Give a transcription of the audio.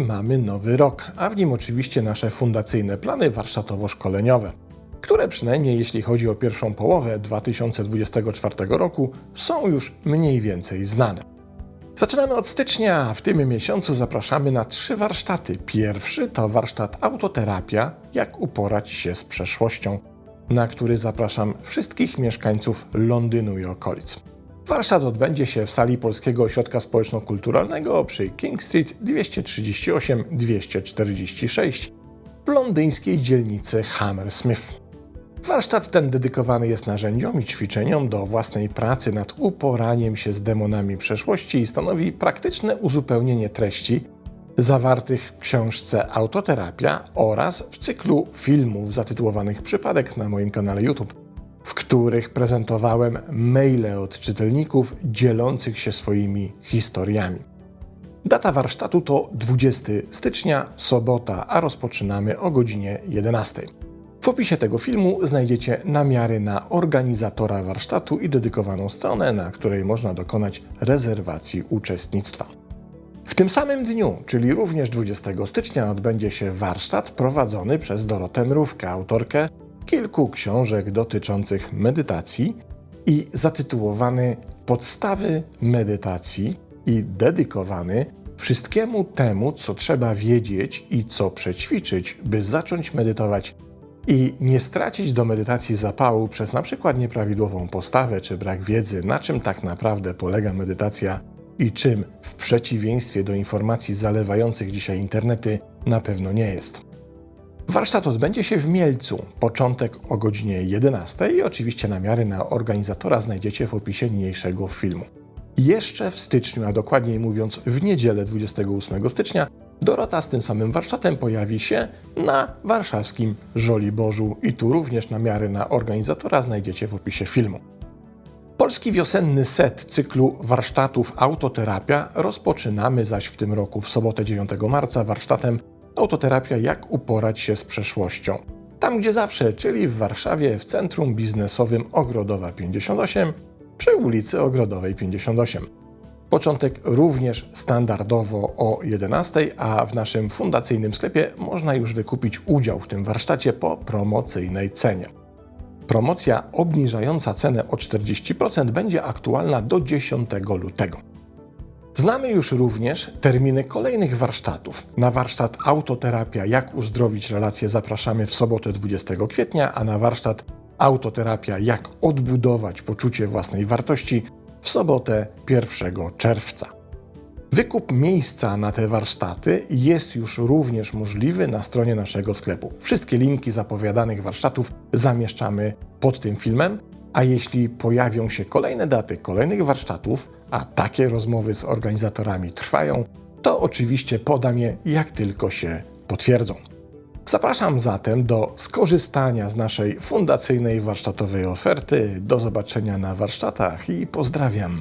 mamy nowy rok, a w nim oczywiście nasze fundacyjne plany warsztatowo-szkoleniowe, które przynajmniej jeśli chodzi o pierwszą połowę 2024 roku są już mniej więcej znane. Zaczynamy od stycznia. W tym miesiącu zapraszamy na trzy warsztaty. Pierwszy to warsztat autoterapia, jak uporać się z przeszłością, na który zapraszam wszystkich mieszkańców Londynu i okolic. Warsztat odbędzie się w sali Polskiego Ośrodka Społeczno-Kulturalnego przy King Street 238-246 w londyńskiej dzielnicy Hammersmith. Warsztat ten dedykowany jest narzędziom i ćwiczeniom do własnej pracy nad uporaniem się z demonami przeszłości i stanowi praktyczne uzupełnienie treści zawartych w książce Autoterapia oraz w cyklu filmów zatytułowanych Przypadek na moim kanale YouTube, których prezentowałem maile od czytelników dzielących się swoimi historiami. Data warsztatu to 20 stycznia, sobota, a rozpoczynamy o godzinie 11. W opisie tego filmu znajdziecie namiary na organizatora warsztatu i dedykowaną stronę, na której można dokonać rezerwacji uczestnictwa. W tym samym dniu, czyli również 20 stycznia, odbędzie się warsztat prowadzony przez Dorotę Mrówkę, autorkę kilku książek dotyczących medytacji i zatytułowany Podstawy medytacji i dedykowany wszystkiemu temu, co trzeba wiedzieć i co przećwiczyć, by zacząć medytować i nie stracić do medytacji zapału przez na przykład nieprawidłową postawę czy brak wiedzy, na czym tak naprawdę polega medytacja i czym w przeciwieństwie do informacji zalewających dzisiaj internety na pewno nie jest. Warsztat odbędzie się w Mielcu, początek o godzinie 11 i oczywiście namiary na organizatora znajdziecie w opisie niniejszego filmu. Jeszcze w styczniu, a dokładniej mówiąc w niedzielę 28 stycznia, Dorota z tym samym warsztatem pojawi się na warszawskim Żoliborzu i tu również namiary na organizatora znajdziecie w opisie filmu. Polski wiosenny set cyklu warsztatów Autoterapia rozpoczynamy zaś w tym roku w sobotę 9 marca warsztatem Autoterapia jak uporać się z przeszłością. Tam gdzie zawsze, czyli w Warszawie w centrum biznesowym Ogrodowa 58 przy ulicy Ogrodowej 58. Początek również standardowo o 11, a w naszym fundacyjnym sklepie można już wykupić udział w tym warsztacie po promocyjnej cenie. Promocja obniżająca cenę o 40% będzie aktualna do 10 lutego. Znamy już również terminy kolejnych warsztatów. Na warsztat Autoterapia Jak uzdrowić relacje zapraszamy w sobotę 20 kwietnia, a na warsztat Autoterapia Jak odbudować poczucie własnej wartości w sobotę 1 czerwca. Wykup miejsca na te warsztaty jest już również możliwy na stronie naszego sklepu. Wszystkie linki zapowiadanych warsztatów zamieszczamy pod tym filmem, a jeśli pojawią się kolejne daty kolejnych warsztatów, a takie rozmowy z organizatorami trwają, to oczywiście podam je jak tylko się potwierdzą. Zapraszam zatem do skorzystania z naszej fundacyjnej warsztatowej oferty. Do zobaczenia na warsztatach i pozdrawiam.